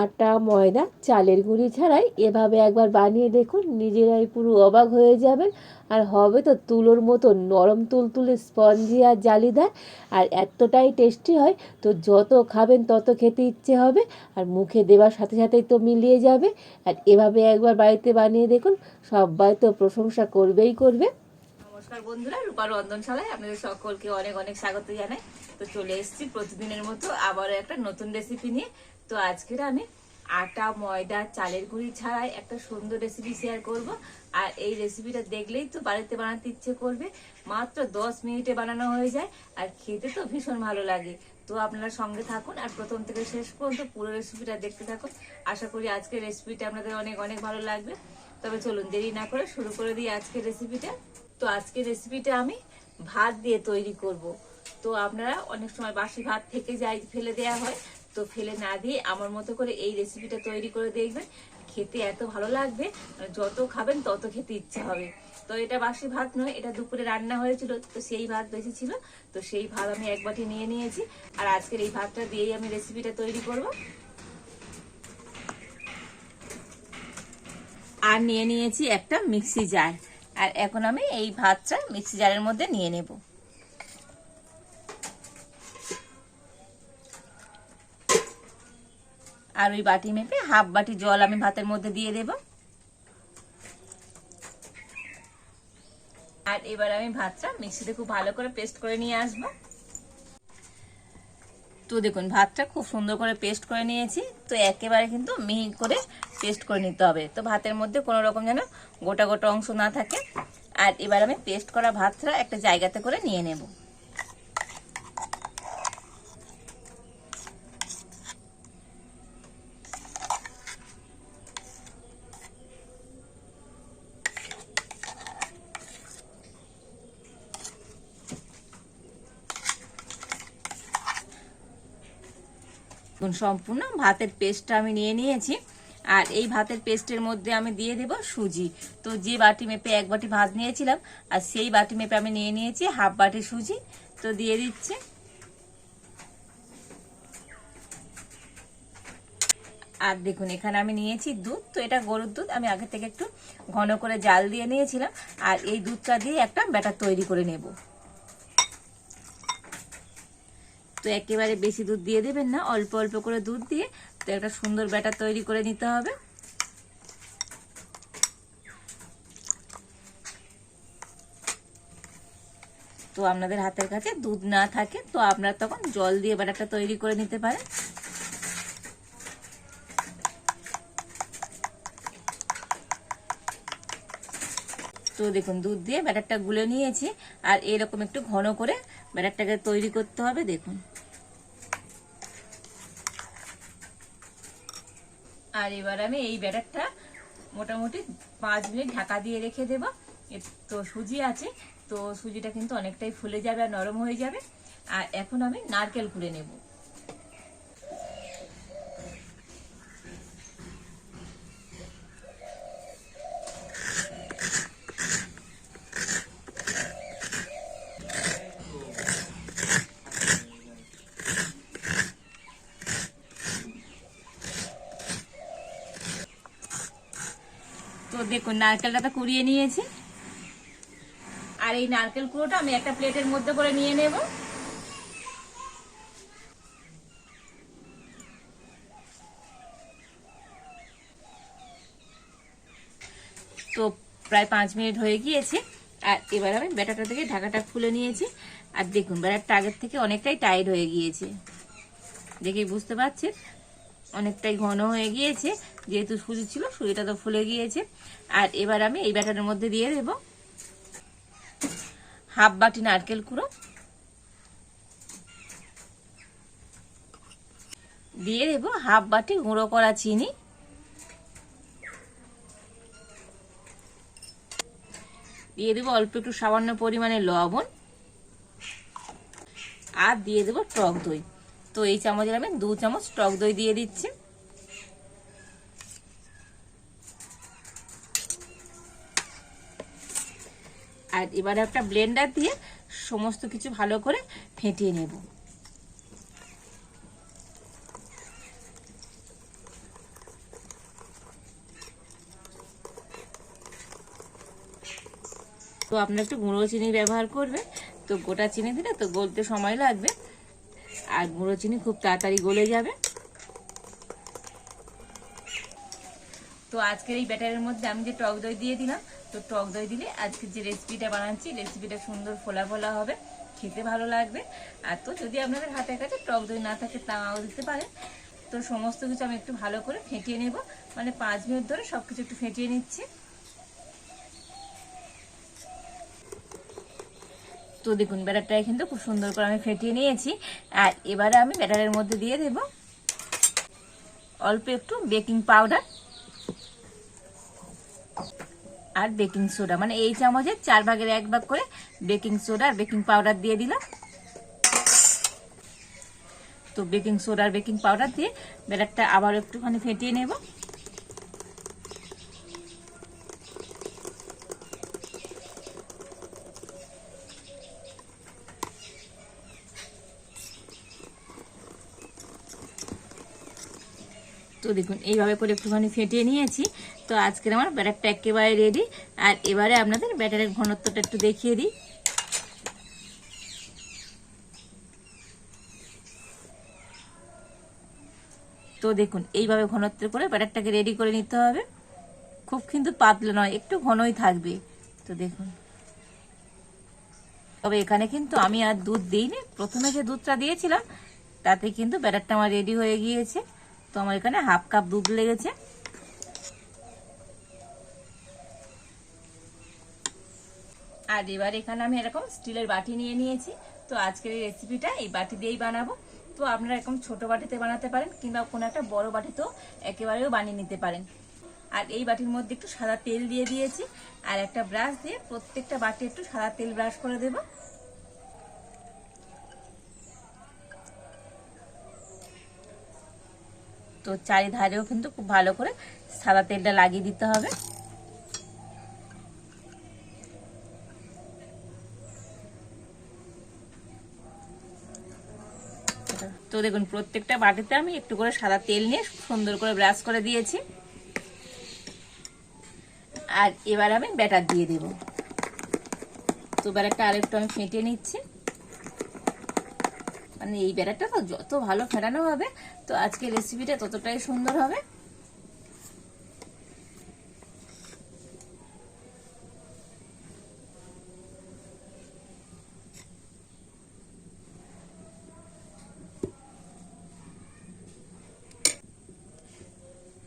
আটা, ময়দা, চালের গুঁড়ি ছাড়াই এভাবে একবার বানিয়ে দেখুন, নিজেরাই পুরো অবাক হয়ে যাবেন। আর হবে তো তুলোর মতো নরম তুলতুলে স্পঞ্জি আর জালিদার, আর এতটাই টেস্টি হয় তো যত খাবেন তত খেতে ইচ্ছে হবে, আর মুখে দেওয়ার সাথে সাথেই তো মিলিয়ে যাবে। আর এভাবে একবার বাড়িতে বানিয়ে দেখুন, সবাই তো প্রশংসা করবেই করবে। নমস্কার বন্ধুরা রূপার রন্ধনশালায় আপনাদের সকলকে অনেক অনেক স্বাগত জানাই। তো চলে এসেছি প্রতিদিনের মতো আবারও একটা নতুন রেসিপি নিয়ে। তো আজকের আমি আটা, ময়দা, চালের গুঁড়ি ছাড়াই একটা সুন্দর রেসিপি শেয়ার করব। আর এই রেসিপিটা দেখলেই তো বাড়িতে বানাতে ইচ্ছে করবে। মাত্র দশ মিনিটে বানানো হয়ে যায় আর খেতে তো ভীষণ ভালো লাগে। তো আপনারা সঙ্গে থাকুন আর প্রথম থেকে শেষ পর্যন্ত পুরো রেসিপিটা দেখতে থাকুন। আশা করি আজকের রেসিপিটা আপনাদের অনেক অনেক ভালো লাগবে। তবে চলুন দেরি না করে শুরু করে দিই আজকের রেসিপিটা তো আজকের রেসিপিটা আমি ভাত দিয়ে তৈরি করব। তো আপনারা অনেক সময় বাসি ভাত থেকে যাই ফেলে দেয়া হয়। তো ফেলে না দিয়ে আমার মতো করে এই রেসিপিটা তৈরি করে দেখবেন। খেতে এত ভালো লাগবে মানে যত খাবেন তত খেতে ইচ্ছে হবে। তো এটা বাসি ভাত নয়, এটা দুপুরে রান্না হয়েছিল, তো সেই ভাত বেশি ছিল। তো সেই ভাত আমি এক বাটি নিয়ে নিয়েছি। আর আজকের এই ভাতটা দিয়েই আমি রেসিপিটা তৈরি করব। আর নিয়ে নিয়েছি একটা মিক্সি জার আর এখন আমি এই ভাতটা মিক্সি জারের মধ্যে নিয়ে নেব। আর ওই বাটি মেপে হাফ বাটি জল আমি ভাতের মধ্যে দিয়ে দেব। আর এবার আমি ভাতটা মিক্সিতে খুব ভালো করে পেস্ট করে নিয়ে আসব। তো দেখুন, ভাতটা খুব সুন্দর করে পেস্ট করে নিয়েছি। তো একেবারে কিন্তু মিহি করে পেস্ট করে নিতে হবে। তো ভাতের মধ্যে কোনো রকম যেন গোটা গোটা অংশ না থাকে। আর এবার আমি পেস্ট করা ভাতটা একটা জায়গাতে করে নিয়ে নেব। সম্পূর্ণ ভাতের পেস্টটা আমি নিয়ে নিয়েছি। আর এই ভাতের পেস্টের মধ্যে আমি দিয়ে দেব সুজি। তো যে বাটি মেপে এক বাটি ভাত নিয়েছিলাম, আর সেই বাটি মেপে আমি নিয়ে নিয়েছি হাফ বাটি সুজি। তো দিয়ে দিচ্ছি। আর দেখুন, এখানে আমি নিয়েছি দুধ। তো এটা গরুর দুধ। আমি আগে থেকে একটু ঘন করে জাল দিয়ে নিয়েছিলাম। আর এই দুধটা দিয়ে একটা ব্যাটার তৈরি করে নেব। তো একেবারে বেশি দুধ দিয়ে দেবেন না, অল্প অল্প করে দুধ দিয়ে তো একটা সুন্দর ব্যাটার তৈরি করে নিতে হবে। তো আপনাদের হাতের কাছে দুধ না থাকে তো আপনারা তখন জল দিয়ে ব্যাটারটা তৈরি করে নিতে পারেন। তো দেখুন, দুধ দিয়ে ব্যাটারটা গুলে নিয়েছি আর এরকম একটু ঘন করে ব্যাটারটাকে তৈরি করতে হবে, দেখুন। আর এবার আমি এই ব্যাটারটা মোটামুটি পাঁচ মিনিট ঢাকা দিয়ে রেখে দেব। তো সুজি আছে, তো সুজিটা কিন্তু অনেকটাই ফুলে যাবে আর নরম হয়ে যাবে। আর এখন আমি নারকেল কুড়ে নেব তো দেখুন নারকেলটা তো কুড়িয়ে নিয়েছি। আর এই নারকেল কুড়োটা আমি একটা প্লেটের মধ্যে করে নিয়ে নেব। তো প্রায় পাঁচ মিনিট হয়ে গিয়েছে, আর এবার আমি ব্যাটারটা থেকে ঢাকাটা খুলে নিয়েছি। আর দেখুন, ব্যাটারটা আগের থেকে অনেকটাই টাইট হয়ে গিয়েছে। দেখেই বুঝতে পারছেন? অনেকটাই ঘন হয়ে গিয়েছে, যেহেতু সুজি ছিল, সুজিটা তো ফুলে গিয়েছে। আর এবার আমি এই ব্যাটারের মধ্যে দিয়ে দেব হাফ বাটি নারকেল কুড়ো। দিয়ে দেব হাফ বাটি গুঁড়ো করা চিনি। দিয়ে দেবো অল্প একটু সামান্য পরিমাণে লবণ। আর দিয়ে দেবো টক দই। তো এই চামচের আমি দু চামচ টক দই দিয়ে দিচ্ছি। আর এবারে একটা ব্লেন্ডার দিয়ে সমস্ত কিছু ভালো করে ফেটিয়ে নেব। তো আপনি একটু গুঁড়ো চিনি ব্যবহার করবে তো গোটা চিনি দিলে তো গলতে সময় লাগবে। আর গুঁড়ো চিনি খুব তাড়াতাড়ি গলে যাবে। তো আজকের এই ব্যাটারের মধ্যে আমি যে টক দই দিয়ে দিলাম, তো টক দই দিলে আজকে যে রেসিপিটা বানাচ্ছি রেসিপিটা সুন্দর ফোলা ফোলা হবে, খেতে ভালো লাগবে। আর তো যদি আপনাদের হাতের কাছে টক দই না থাকে, তাও দিতে পারেন। তো সমস্ত কিছু আমি একটু ভালো করে ফেটিয়ে নেব। মানে পাঁচ মিনিট ধরে সব কিছু একটু ফেটিয়ে নিচ্ছি। তো দেখুন ব্যাটারটা কিন্তু খুব সুন্দর করে আমি ফেটিয়ে নিয়েছি। আর এবারে আমি ব্যাটারের মধ্যে দিয়ে দেব অল্প একটু বেকিং পাউডার আর বেকিং সোডা। মানে এই চামচের চার ভাগের এক ভাগ করে বেকিং সোডা আর বেকিং পাউডার দিয়ে দিলাম। তো বেকিং সোডা আর বেকিং পাউডার দিয়ে ব্যাটারটা আবার একটুখানি ফেটিয়ে নেব। তো দেখুন, এইভাবে করে একটুখানি ফেটিয়ে নিয়েছি। তো আজকের আমার ব্যাটারটা একেবারে রেডি আর এবারে আপনাদের ব্যাটারের ঘনত্বটা একটু দেখিয়ে দিই। তো দেখুন, এইভাবে ঘনত্ব করে ব্যাটারটাকে রেডি করে নিতে হবে। খুব কিন্তু পাতলা নয়, একটু ঘনই থাকবে। তো দেখুন। তবে এখানে কিন্তু আমি আর দুধ দিইনি। প্রথমে যে দুধটা দিয়েছিলাম, তাতে কিন্তু ব্যাটারটা আমার রেডি হয়ে গিয়েছে। তো আমার এখানে হাফ কাপ দুধ লেগেছে। আর এবার এখানে আমি এরকম স্টিলের বাটি নিয়ে নিয়েছি। তো আজকের এই রেসিপিটা এই বাটি দিয়েই বানাবো। তো আপনারা এরকম ছোট বাটিতে বানাতে পারেন কিংবা কোনো একটা বড় বাটিতেও একেবারেও বানিয়ে নিতে পারেন। আর এই বাটির মধ্যে একটু সাদা তেল দিয়ে দিয়েছি। আর একটা ব্রাশ দিয়ে প্রত্যেকটা বাটি একটু সাদা তেল ব্রাশ করে দেবো। তো চারিধারেও কিন্তু খুব ভালো করে সাদা তেলটা লাগিয়ে দিতে হবে। তো দেখুন, প্রত্যেকটা বাটিতে আমি একটু করে সাদা তেল নিয়ে সুন্দর করে ব্রাশ করে দিয়েছি। আর এবার আমি ব্যাটার দিয়ে দেব। তো ব্যাটারটা আরেকটু আমি ফেটে নিচ্ছি। মানে এই ব্যাটারটা তো যত ভালো ফেটানো হবে, তো আজকে রেসিপিটা ততটাই সুন্দর হবে।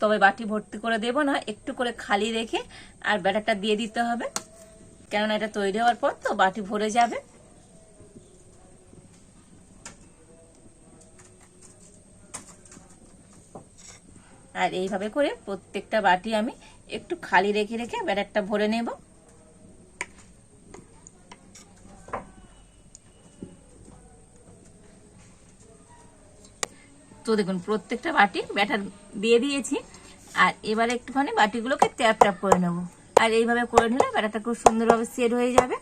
তবে বাটি ভর্তি করে দেব না, একটু করে খালি রেখে আর ব্যাটারটা দিয়ে দিতে হবে। কেননা এটা তৈরি হওয়ার পর তো বাটি ভরে যাবে। আর এইভাবে করে প্রত্যেকটা বাটি আমি একটু খালি রেখে রেখে ব্যাটারটা ভরে নেব। তো দেখুন, প্রত্যেকটা বাটি ব্যাটার দিয়ে দিয়েছি। আর এবারে একটুখানি বাটিগুলোকে ট্যাপ ট্যাপ করে নেব। আর এইভাবে করে নিলে ব্যাটারটা খুব সুন্দরভাবে সেট হয়ে যাবে।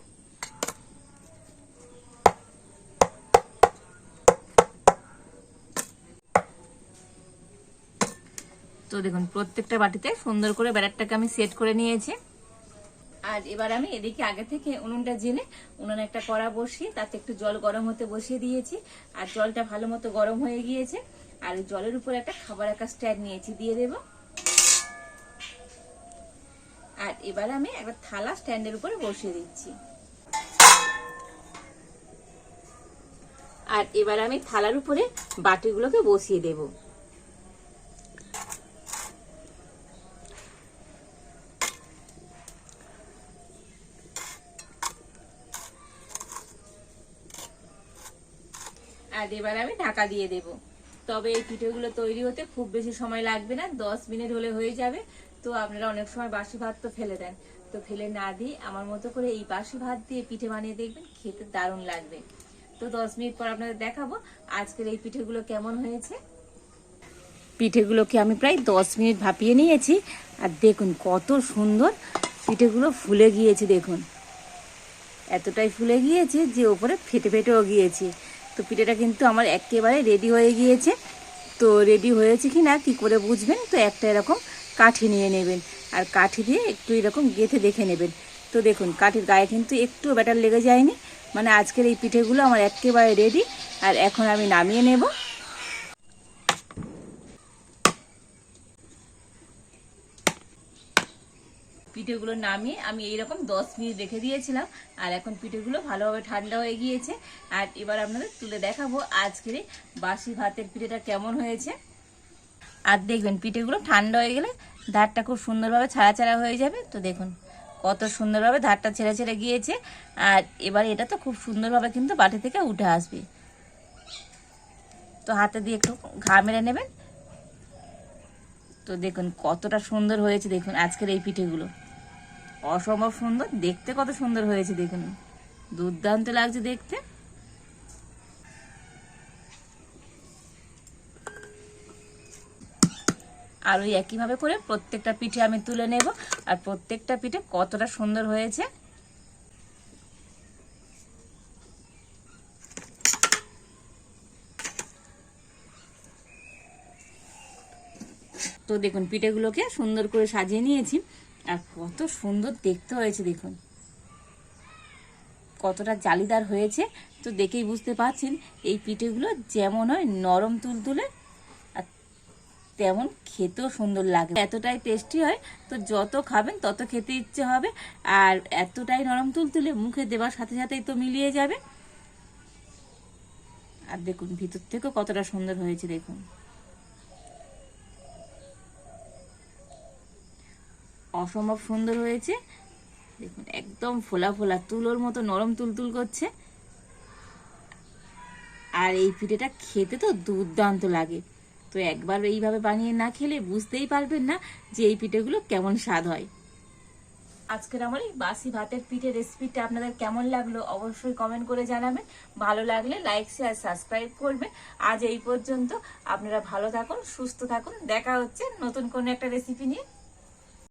তো দেখুন, প্রত্যেকটা বাটিতে সুন্দর করে ব্যাটারটাকে আমি সেট করে নিয়েছি। আর এবার আমি এদিকে আগে থেকে উনুনটা জেনে উনুনে একটা কড়া বসিয়ে, তাতে একটু জল গরম হতে বসিয়ে দিয়েছি। আর জলটা ভালো মতো গরম হয়ে গিয়েছে। আর জলের উপর একটা খাবার একটা স্ট্যান্ড নিয়েছি, দিয়ে দেব। আর এবার আমি একটা থালা স্ট্যান্ডের উপরে বসিয়ে দিচ্ছি। আর এবার আমি থালার উপরে বাটিগুলোকে বসিয়ে দেবো। আর এবার আমি ঢাকা দিয়ে দেব। তবে এই পিঠেগুলো তৈরি হতে খুব বেশি সময় লাগবে না, দশ মিনিট হলে হয়ে যাবে। তো আপনারা অনেক সময় বাসি ভাত তো ফেলে দেন। তো ফেলে না দিয়ে আমার মতো করে এই বাসি ভাত দিয়ে পিঠে বানিয়ে দেখবেন, খেতে দারুণ লাগবে। তো দশ মিনিট পর আপনাদের দেখাবো আজকের এই পিঠেগুলো কেমন হয়েছে। পিঠেগুলোকে আমি প্রায় দশ মিনিট ভাপিয়ে নিয়েছি। আর দেখুন কত সুন্দর পিঠেগুলো ফুলে গিয়েছে, দেখুন। এতটাই ফুলে গিয়েছে যে ওপরে ফেটে ফেটেও গিয়েছে। তো পিঠেটা কিন্তু আমার একেবারে রেডি হয়ে গিয়েছে। তো রেডি হয়েছে কি না কী করে বুঝবেন? তো একটা এরকম কাঠি নিয়ে নেবেন আর কাঠি দিয়ে একটু এরকম গেঁথে দেখে নেবেন। তো দেখুন, কাঠির গায়ে কিন্তু একটু ব্যাটার লেগে যায়নি। মানে আজকের এই পিঠেগুলো আমার একেবারে রেডি আর এখন আমি নামিয়ে নেব। পিঠেগুলো নামিয়ে আমি এইরকম দশ মিনিট রেখে দিয়েছিলাম, আর এখন পিঠেগুলো ভালোভাবে ঠান্ডা হয়ে গিয়েছে। আর এবার আপনাদের তুলে দেখাবো আজকের বাসি ভাতের পিঠেটা কেমন হয়েছে। আর দেখবেন পিঠেগুলো ঠান্ডা হয়ে গেলে ধারটা খুব সুন্দরভাবে ছাড়া ছাড়া হয়ে যাবে। তো দেখুন কত সুন্দরভাবে ধারটা ছেড়ে ছেড়ে গিয়েছে। আর এবার এটা তো খুব সুন্দরভাবে কিন্তু বাটি থেকে উঠে আসবে। তো হাতে দিয়ে একটু ঘা মেরে নেবেন। তো দেখুন কতটা সুন্দর হয়েছে, দেখুন আজকের এই পিঠেগুলো। অসম্ভব সুন্দর। দেখতে কত সুন্দর হয়েছে, দেখুন। দুর্দান্ত লাগছে দেখতে। আর ওই একইভাবে করে প্রত্যেকটা পিঠে আমি তুলে নেব। আর প্রত্যেকটা পিঠে কতটা সুন্দর হয়েছে। তো দেখুন, পিঠেগুলোকে সুন্দর করে সাজিয়ে নিয়েছি। আর কত সুন্দর দেখতে হয়েছে, দেখুন। কতটা জালিদার হয়েছে। তো দেখেই বুঝতে পারছেন, এই পিঠেগুলো যেমন হয় নরম তুলতুলে, আর তেমন খেতেও সুন্দর লাগে। এতটাই টেস্টি হয়, তো যত খাবেন তত খেতে ইচ্ছে হবে। আর এতটাই নরম তুলতুলে মুখে দেওয়ার সাথে সাথেই তো মিলিয়ে যাবে। আর দেখুন, ভিতর থেকেও কতটা সুন্দর হয়েছে, দেখুন। অসম্ভব সুন্দর হয়েছে। দেখুন, একদম ফোলা ফোলা তুলোর মতো নরম তুলতুল করছে। আর এই পিঠেটা খেতে তো দুর্দান্ত লাগে। তো একবার এইভাবে বানিয়ে না খেলে বুঝতেই পারবেন না যে এই পিঠেগুলো কেমন স্বাদ হয়। আজকের আমার এই বাসি ভাতের পিঠে রেসিপিটা আপনাদের কেমন লাগল অবশ্যই কমেন্ট করে জানাবেন। ভালো লাগলে লাইক শেয়ার সাবস্ক্রাইব করবেন। আজ এই পর্যন্ত আপনারা ভালো থাকুন, সুস্থ থাকুন। দেখা হচ্ছে নতুন কোনো একটা রেসিপি নিয়ে।